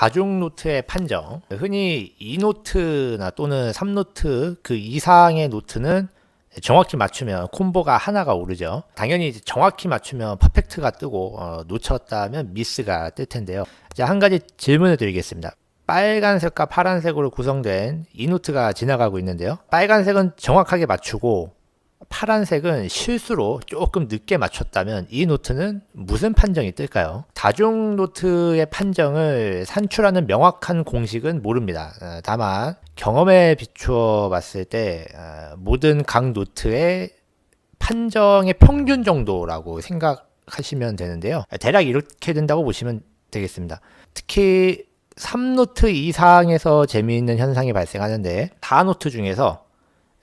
다중 노트의 판정. 흔히 2노트나 또는 3노트 그 이상의 노트는 정확히 맞추면 콤보가 하나가 오르죠. 당연히 이제 정확히 맞추면 퍼펙트가 뜨고 어, 놓쳤다면 미스가 뜰 텐데요. 자, 한 가지 질문을 드리겠습니다. 빨간색과 파란색으로 구성된 이 노트가 지나가고 있는데요. 빨간색은 정확하게 맞추고 파란색은 실수로 조금 늦게 맞췄다면 이 노트는 무슨 판정이 뜰까요? 다중 노트의 판정을 산출하는 명확한 공식은 모릅니다. 어, 다만 경험에 비추어 봤을 때 어, 모든 각 노트의 판정의 평균 정도라고 생각하시면 되는데요. 대략 이렇게 된다고 보시면 되겠습니다. 특히 3노트 이상에서 재미있는 현상이 발생하는데 4노트 중에서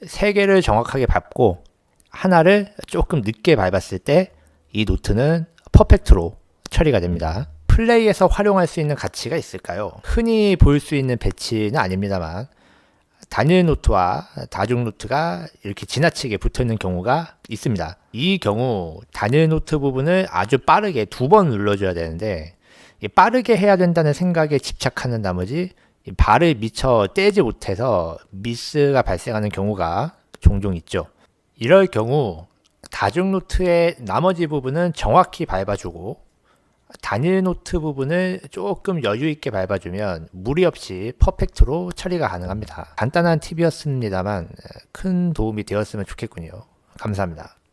3개를 정확하게 밟고 하나를 조금 늦게 밟았을 때 이 노트는 퍼펙트로 처리가 됩니다. 플레이에서 활용할 수 있는 가치가 있을까요? 흔히 볼 수 있는 배치는 아닙니다만 단일 노트와 다중 노트가 이렇게 지나치게 붙어 있는 경우가 있습니다. 이 경우 단일 노트 부분을 아주 빠르게 두 번 눌러줘야 되는데 이 빠르게 해야 된다는 생각에 집착하는 나머지 이 발을 미처 떼지 못해서 미스가 발생하는 경우가 종종 있죠. 이럴 경우 다중 노트의 나머지 부분은 정확히 밟아주고 단일 노트 부분을 조금 여유 있게 밟아주면 무리 없이 퍼펙트로 처리가 가능합니다. 간단한 팁이었습니다만 큰 도움이 되었으면 좋겠군요. 감사합니다.